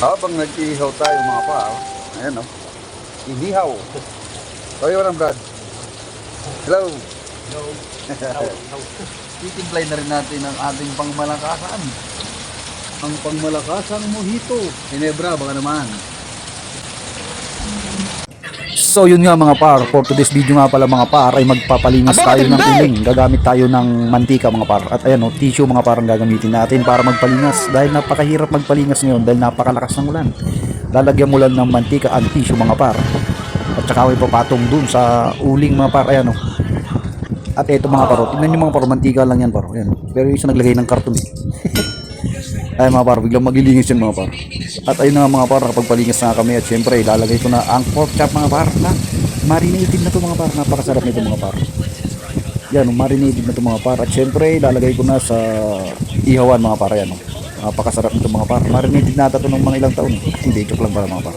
Habang nag-iihaw tayo mga pa, oh. ayan o. Inihaw. Tayo walang Brad. Hello. Titimplay na rin natin ang ating pangmalakasan. Ang pangmalakasang mojito. Ginebra, baka naman. So yun nga mga par, for today's video nga pala mga par ay magpapalinis tayo ng uling. Gagamit tayo ng mantika mga par. At ayan o, tissue mga par ang gagamitin natin para magpalinis. Dahil napakahirap magpalinis ngayon dahil napakalakas ng ulan. Lalagyan mo lang ng mantika ang tissue mga par. At saka may papatong dun sa uling mga par. Ayan o. At ito mga paro, tingnan nyo mga paro, mantika lang yan paro. Ayan. Pero yung isa naglagay ng karton eh. Ay mga par, biglang maglilinis yan mga par. At ayun na mga par, kapag palinis na kami at syempre ilalagay ko na ang pork chop mga par na marinated na to mga par. Napakasarap nito mga par. Yan, marinated na to mga par. At syempre ilalagay ko na sa ihawan mga par. Yan, oh. Napakasarap nito mga par. Marinated na ito ng mga ilang taon. Hindi, joke lang pala mga par.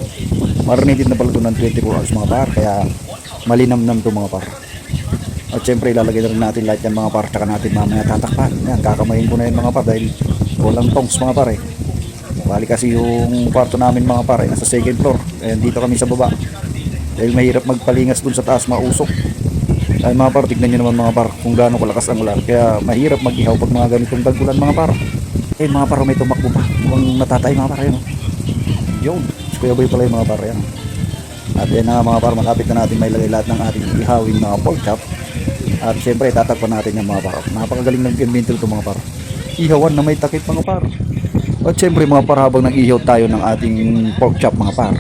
Marinated na pala ito ng 24 hours mga par. Kaya malinamnam to mga par. At syempre ilalagay na rin natin lahat yan mga par. Tsaka natin mamaya tatakpan. Yan, kakamayin ko na yan mga par dahil walang tongs mga par eh. Bali kasi yung kwarto namin mga par ay nasa second floor. Ayan dito kami sa baba. Dahil mahirap magpalingas dun sa taas, mausok. Ay mga par, tignan nyo naman mga par kung gaano kalakas ang ulan. Kaya mahirap mag-ihaw pag mga ganitong tag-ulan mga par. Eh mga par, may tumakbo pa. Mukhang natatay mga par yun. oh. Yun, si Kuya Boy pala yung mga par yan. At yan na mga par, malapit na natin may lagay lahat ng ating ihawin mga pork chop. At syempre, tatakpan natin yung mga par. Napakagaling ng inventor to mga par. Ihawan na may takip mga par. At syempre mga par, habang nag-ihaw tayo ng ating pork chop mga par,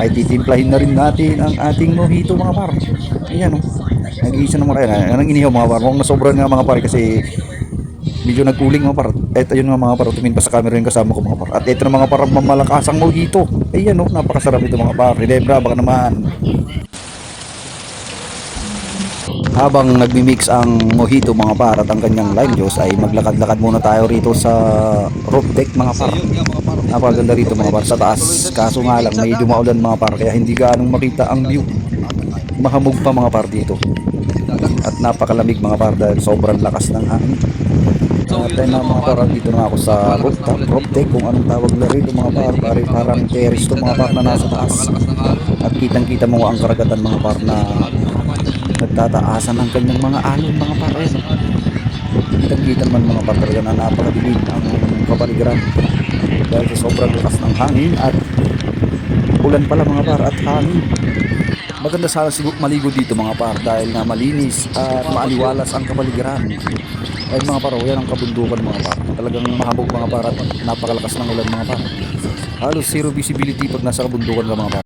ay titimplahin na rin natin ang ating mojito mga par. Ayan o. Oh. Nag-iisa na mga kaya. Anong inihaw mga par. Mukhang nasobran nga mga par kasi medyo nagkuling mga par. At ayun nga mga par, tumingin pa sa camera yung kasama ko mga par. At ito na mga par, mamalakasang mojito. Ayan o, napakasarap ito mga par. Rebra, baka naman. Habang nagmi-mix ang mojito mga par ang kanyang lime juice ay maglakad-lakad muna tayo rito sa roof deck mga par. Napakaganda rito mga par sa taas. Kaso nga lang medyo maulan mga par kaya hindi gaanong makita ang view. Mahamog pa mga par dito. At napakalamig mga par dahil sobrang lakas ng hangin. At ayun na mga par, dito na ako sa rooftop, roof deck kung anong tawag na rito mga par. Parang, parang terrace to mga par na nasa taas. At kitang-kita mo ang karagatan mga par na nagtataasan ang kanyang mga alon mga par. Ayun, oh. Kitang-kita naman mga par talaga na napakadilim ang kapaligiran. Dahil sa sobrang lakas ng hangin at ulan pala mga par at hangin. Maganda sana siguro maligo dito mga par dahil nga malinis at maaliwalas ang kapaligiran. Ay mga par, yan ang kabundukan mga par. Talagang mahabog mga par at napakalakas ng ulan mga par. Halos zero visibility pag nasa kabundukan ka mga par.